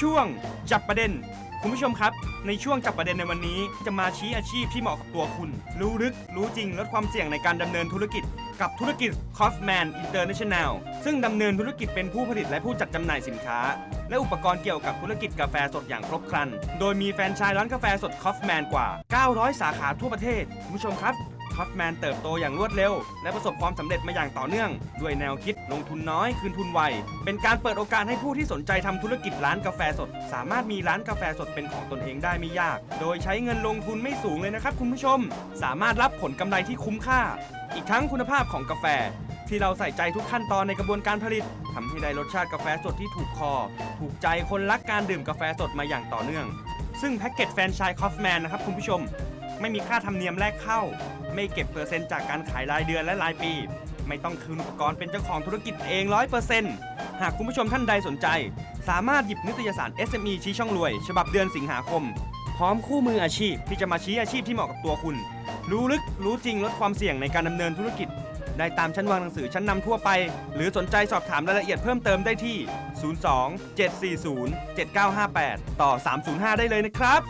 ช่วงจับประเด็น คุณผู้ชมครับ ในช่วงจับประเด็นในวันนี้ จะมาชี้อาชีพที่เหมาะกับตัวคุณ รู้ลึก รู้จริงลดความเสี่ยงในการดำเนินธุรกิจ กับธุรกิจ Cosman International ซึ่งดำเนินธุรกิจเป็นผู้ผลิตและผู้จัดจำหน่ายสินค้า และอุปกรณ์เกี่ยวกับธุรกิจกาแฟสดอย่างครบครัน โดยมีแฟรนไชส์ร้านกาแฟสด Cosman กว่า 900 สาขาทั่วประเทศคุณผู้ชมครับ คอฟแมนเติบโตอย่างรวดเร็ว และประสบความสำเร็จมาอย่างต่อเนื่อง ด้วยแนวคิดลงทุนน้อยคืนทุนไว เป็นการเปิดโอกาสให้ผู้ที่สนใจทำธุรกิจร้านกาแฟสด สามารถมีร้านกาแฟสดเป็นของตนเองได้ไม่ยาก โดยใช้เงินลงทุนไม่สูงเลยนะครับคุณผู้ชม สามารถรับผลกำไรที่คุ้มค่า อีกทั้งคุณภาพของกาแฟที่เราใส่ใจทุกขั้นตอนในกระบวนการผลิตทำให้ได้รสชาติกาแฟสดที่ถูกคอ ถูกใจคนรักการดื่มกาแฟสดมาอย่างต่อเนื่อง ซึ่งแพ็กเกจแฟนชส์คอฟแมนนะครับคุณผู้ชม ไม่มีค่าธรรมเนียมแรกเข้า ไม่เก็บเปอร์เซ็นต์จากการขายรายเดือนและรายปี ไม่ต้องคืนอุปกรณ์เป็นเจ้าของธุรกิจเองร้อยเปอร์เซ็นต์หากคุณผู้ชมท่านใดสนใจ สามารถหยิบนิตยสาร SME ชี้ช่องรวย ฉบับเดือนสิงหาคม พร้อมคู่มืออาชีพที่จะมาชี้อาชีพที่เหมาะกับตัวคุณ รู้ลึกรู้จริงลดความเสี่ยงในการดำเนินธุรกิจ ได้ตามชั้นวางหนังสือชั้นนำทั่วไป หรือสนใจสอบถามรายละเอียดเพิ่มเติมได้ที่ 02 740 7958 ต่อ 305 ได้เลยนะครับ